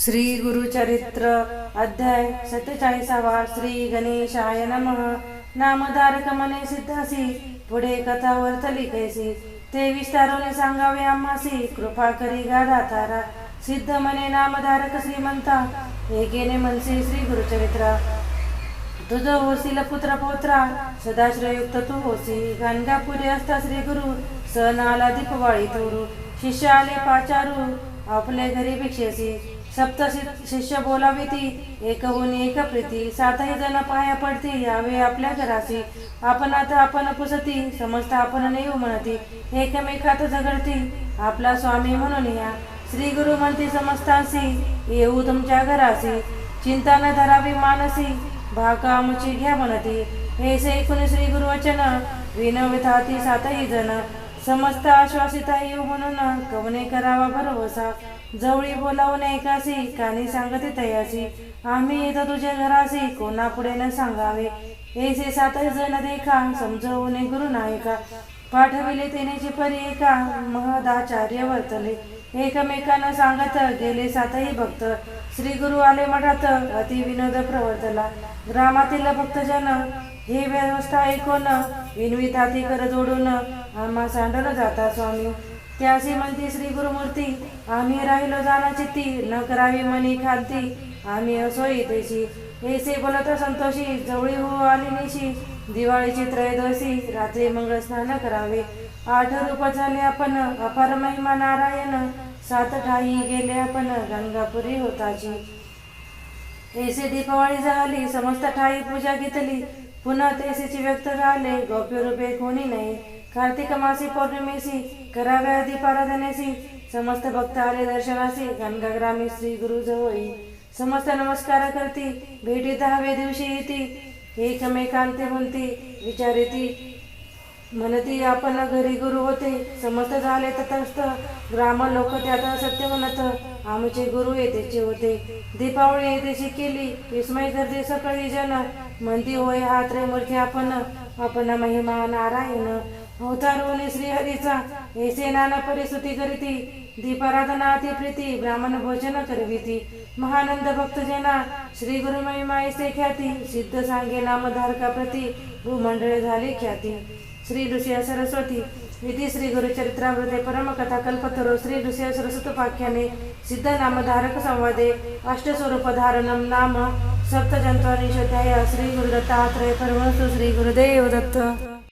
श्री गुरुचरित्र अध्याय सत्तेचाळीसावा श्री गणेशाय नमः. नामधारक मने सिद्धासी पुढे कथा वर्तली कैसी ते विस्तारोने सांगावे आम्हासी कृपा करी गाधा तारा सिद्ध मने नामधारक श्रीमंता एकेने मनसे श्री गुरुचरित्र. तुझ होसील पुत्र पोत्रा सदाश्रयुक्त तू होसी गाणगापुरे असता श्री गुरु सण आला दीपवाळी तोरू. शिष्य आले पाचारू आपले घरी भिक्षेसी. सप्त शिष्य बोलावी ती एकहून एक प्रीती. सातही जण पाया पडती. यावे आपल्या घरासी आपण आता आपण पुसती. समजत आपण नेऊ म्हणती. एकमेकात झगडती. आपला स्वामी म्हणून या. श्री गुरु म्हणती समजतासी येऊ तुमच्या घरासी चिंता न धरावी मानसी. भाका मुची घ्या म्हणती. हे ऐकून श्री गुरुवचन विनविताती सातही जण. समस्त आश्वासिता येऊ म्हणून. कवने करावा भरवसा जवळी बोलावून एकासी कानी सांगते तयासी आम्ही येतो तुझ्या घरासी कोणा पुढे न सांगावे. ऐसे सातही जण देखा समजवणे गुरु नायका. पाठविले तेनेची परी एका महदाचार्य वर्तले एकमेकांना सांगत गेले सातही भक्त. श्री गुरु आले मठात अति विनोद प्रवर्तला. ग्रामातील भक्तजन हे व्यवस्था ऐकून विनविताती कर जोडून आम्हा सांडलं जाता स्वामी. त्यासी म्हणती श्री गुरुमूर्ती आम्ही राहिलो जाना चित्ती न करावी मनी खांती आम्ही असोई तशी. ऐसे बोलत संतोषी जवळी हो आली निशी. दिवाळीची त्रयोदशी रात्री मंगळ स्नान करावे. आठ रूप झाले आपण अपार महिमा नारायण. सात ठाई गेले आपण गंगापुरी होताची. ऐसे दीपावळी झाली समस्त ठाई पूजा घेतली. पुन्हा तेसेची व्यक्त झाले गौप्य रूपे कोणी नाही. कार्तिक मासी पौर्णिमेसी कराव्या दीपाराधनेसी समस्त भक्त आले दर्शनासी गंगाग्रामी श्री गुरु जवळी. समस्त नमस्कार करती भेटी दहाव्या दिवशी येती. एकमेकांते म्हणती विचारिती. म्हणती आपण घरी गुरु होते. समस्त झाले तटस्थ. ग्राम लोक त्यात सत्य म्हणत आमचे गुरु येतेचे होते. दीपावळी येतेची केली विस्मय करते सकळी जन. म्हणती होय हा त्रैमूर्ती आपण. आपण महिमा नारायण. अवतार होणे श्रीहरीचा. येसे नाना परिस्तुती करीती. दीपाराधना अति प्रीती ब्राह्मण भोजन करविती. महानंद भक्तजना श्री गुरु महिमा येसे ख्याती. सिद्ध सांगे नामधारका प्रती भूमंडळे झाली ख्याती. श्री ऋषिया सरस्वती. इति श्री गुरुचरित्रामृते परमकथा कल्पतरो श्री ऋषिया सरस्वतोपाख्याने सिद्ध नामधारक संवादे. अष्टस्वरूपधारणं नाम सप्तचत्वारिंशत्याय श्री गुरुदत्तात्रय परमस्तु श्री गुरुदेव दत्त.